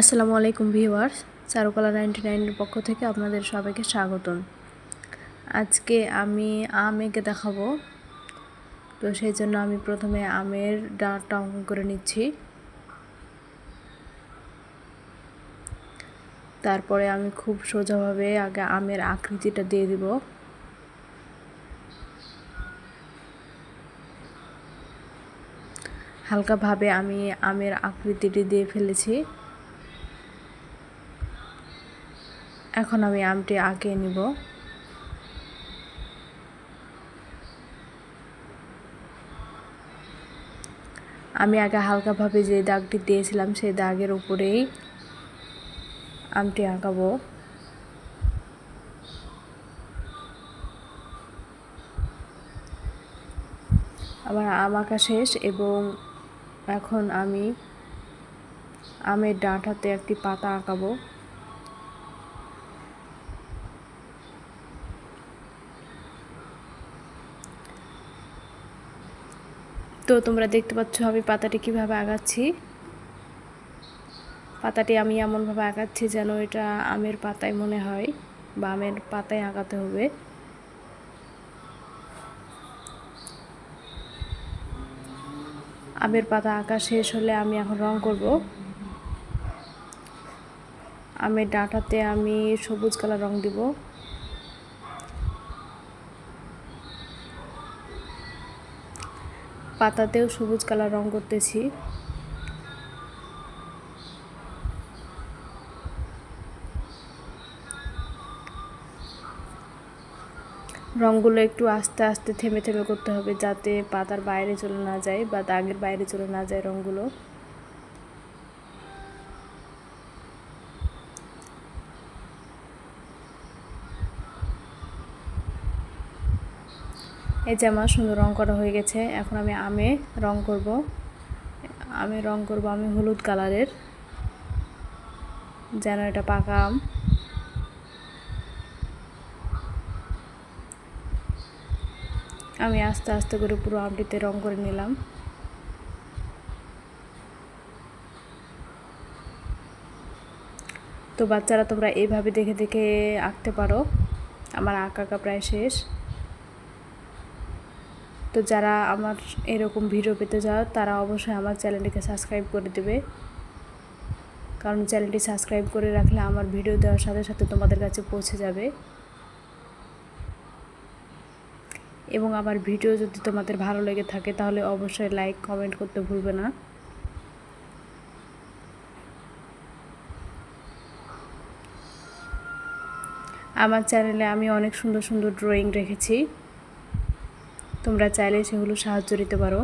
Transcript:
আসসালামু আলাইকুম ভিউয়ার্স, চারুকলা নাইনটি নাইনের পক্ষ থেকে আপনাদের সবাইকে স্বাগতম। আজকে আমি আম এঁকে দেখাবো, তো সেই জন্য আমি প্রথমে আমের ডাঁটটা অঙ্কন করে নিচ্ছি। তারপরে আমি খুব সোজাভাবে আগে আমের আকৃতিটা দিয়ে দিব। হালকাভাবে আমি আমের আকৃতিটি দিয়ে ফেলেছি। এখন আমি আমটি আঁকিয়ে নিব। আমি আগে হালকাভাবে যে দাগটি দিয়েছিলাম সেই দাগের উপরেই আমটি আঁকাবো। আমার আম আঁকা শেষ এবং এখন আমি আমের ডাঁটাতে একটি পাতা আঁকাবো। তো তোমরা দেখতে পাচ্ছ আমি পাতাটি কীভাবে আগাচ্ছি। পাতাটি আমি এমনভাবে আগাচ্ছি যেন এটা আমের পাতায় মনে হয় বা আমের পাতায় আগাতে হবে। আমের পাতা আঁকা শেষ হলে আমি এখন রং করব। আমের ডাঁটাতে আমি সবুজ কালার রং দিব। পাতাতেও সবুজ কালার রং করতেছি। রঙগুলো একটু আস্তে আস্তে থেমে থেমে করতে হবে যাতে পাতার বাইরে চলে না যায় বা দাগের বাইরে চলে না যায় রঙগুলো এই যে আমার সুন্দর রং করা হয়ে গেছে, এখন আমি আমে রং করব। আমি রং করব আমি হলুদ কালারের, যেন এটা পাকা আম। আমি আস্তে আস্তে করে পুরো আমটিতে রং করে নিলাম। তো বাচ্চারা তোমরা এইভাবে দেখে দেখে আঁকতে পারো। আমার আঁকা প্রায় শেষ। তো যারা আমার এরকম ভিডিও পেতে চাও, তারা অবশ্যই আমার চ্যানেলটিকে সাবস্ক্রাইব করে দেবে। কারণ চ্যানেলটি সাবস্ক্রাইব করে রাখলে আমার ভিডিও দেওয়ার সাথে সাথে তোমাদের কাছে পৌঁছে যাবে। এবং আমার ভিডিও যদি তোমাদের ভালো লেগে থাকে, তাহলে অবশ্যই লাইক কমেন্ট করতে ভুলবে না। আমার চ্যানেলে আমি অনেক সুন্দর সুন্দর ড্রয়িং রেখেছি। তোমরা চাইলে সেগুলো সাহায্য নিতে পারো।